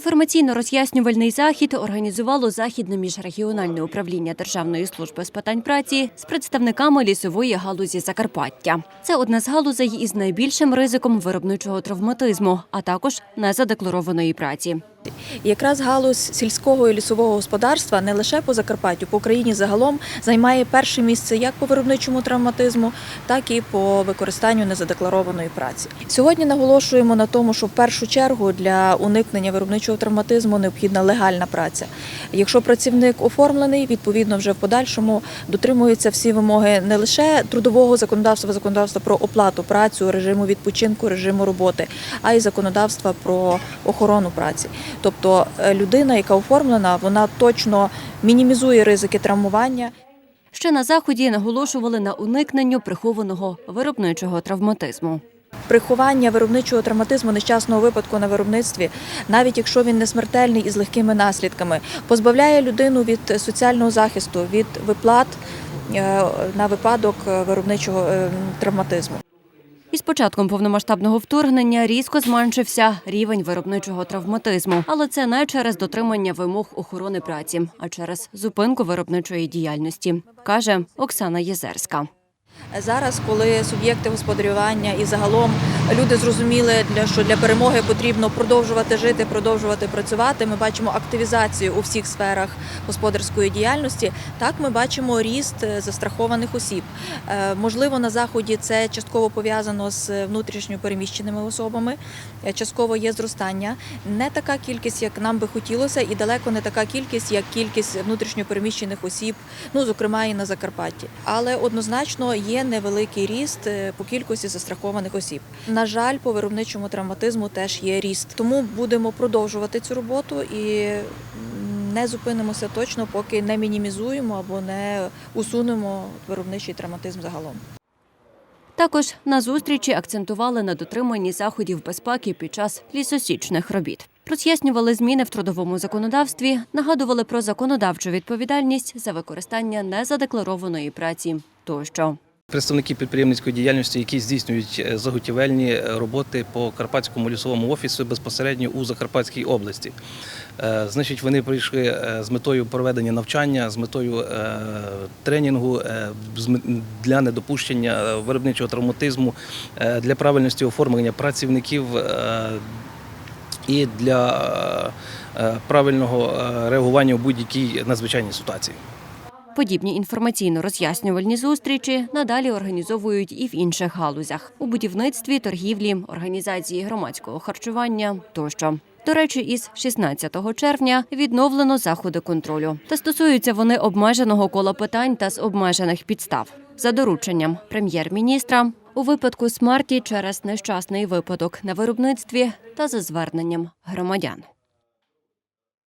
Інформаційно-роз'яснювальний захід організувало західне міжрегіональне управління Державної служби з питань праці з представниками лісової галузі Закарпаття. Це одна з галузей із найбільшим ризиком виробничого травматизму, а також незадекларованої праці. Якраз галузь сільського і лісового господарства не лише по Закарпаттю, по Україні загалом займає перше місце як по виробничому травматизму, так і по використанню незадекларованої праці. Сьогодні наголошуємо на тому, що в першу чергу для уникнення виробничого травматизму необхідна легальна праця. Якщо працівник оформлений, відповідно вже в подальшому дотримуються всі вимоги не лише трудового законодавства, законодавства про оплату працю, режиму відпочинку, режиму роботи, а й законодавства про охорону праці. Тобто е, людина, яка оформлена, вона точно мінімізує ризики травмування. Ще на заході наголошували на уникненню прихованого виробничого травматизму. Приховання виробничого травматизму нещасного випадку на виробництві, навіть якщо він не смертельний і з легкими наслідками, позбавляє людину від соціального захисту, від виплат е, на випадок е, виробничого травматизму. Із початком повномасштабного вторгнення різко зменшився рівень виробничого травматизму, але це не через дотримання вимог охорони праці, а через зупинку виробничої діяльності, каже Оксана Єзерська. Зараз, коли суб'єкти господарювання і загалом люди зрозуміли, для що для перемоги потрібно продовжувати жити, продовжувати працювати. Ми бачимо активізацію у всіх сферах господарської діяльності. Так, ми бачимо ріст е, застрахованих осіб. Е, Можливо, на заході це частково пов'язано з внутрішньо переміщеними особами. Е, Частково є зростання. Не така кількість, як нам би хотілося, і далеко не така кількість, як кількість внутрішньо переміщених осіб, ну зокрема і на Закарпатті. Але однозначно є невеликий ріст по кількості застрахованих осіб. На жаль, по виробничому травматизму теж є ріст. Тому будемо продовжувати цю роботу і не зупинимося точно, поки не мінімізуємо або не усунемо виробничий травматизм загалом. Також на зустрічі акцентували на дотриманні заходів безпеки під час лісосічних робіт. Роз'яснювали зміни в трудовому законодавстві, нагадували про законодавчу відповідальність за використання незадекларованої праці тощо. Представники підприємницької діяльності, які здійснюють е, заготівельні е, роботи по Карпатському лісовому офісу безпосередньо у Закарпатській області. Е, Значить, вони прийшли з метою проведення навчання, з метою тренінгу для недопущення виробничого травматизму, для правильності оформлення працівників і для правильного реагування у будь-якій надзвичайній ситуації. Подібні інформаційно-роз'яснювальні зустрічі надалі організовують і в інших галузях у будівництві, торгівлі, організації громадського харчування тощо. До речі, із 16 червня відновлено заходи контролю. Та стосуються вони обмеженого кола питань та з обмежених підстав. За дорученням прем'єр-міністра у випадку смерті через нещасний випадок на виробництві та за зверненням громадян.